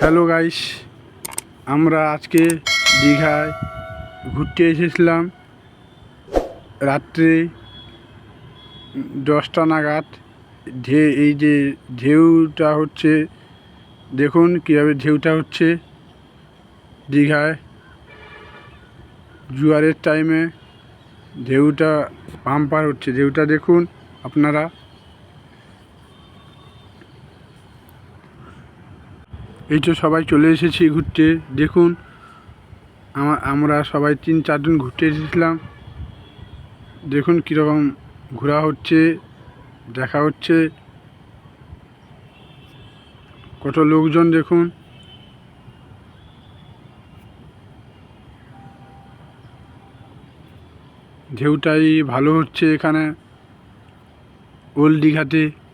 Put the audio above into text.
Hello guys আমরা আজকে দীঘায় ঘুরতে এসেছিলাম। রাত্রে দশটা নাগাদ ঢে, এই যে ঢেউটা হচ্ছে, দেখুন কীভাবে ঢেউটা হচ্ছে দীঘায়। জুয়ারের টাইমে ঢেউটা পাম্পার হচ্ছে। ঢেউটা দেখুন আপনারা। এই তো সবাই চলে এসেছি ঘুরতে, দেখুন, আমা- আমরা সবাই তিন চারজন ঘুরতে এসেছিলাম। দেখুন কীরকম ঘোরা হচ্ছে, দেখা হচ্ছে। কত লোকজন দেখুন। ঢেউটাই ভালো হচ্ছে এখানে, ওল্ড দীঘাতে।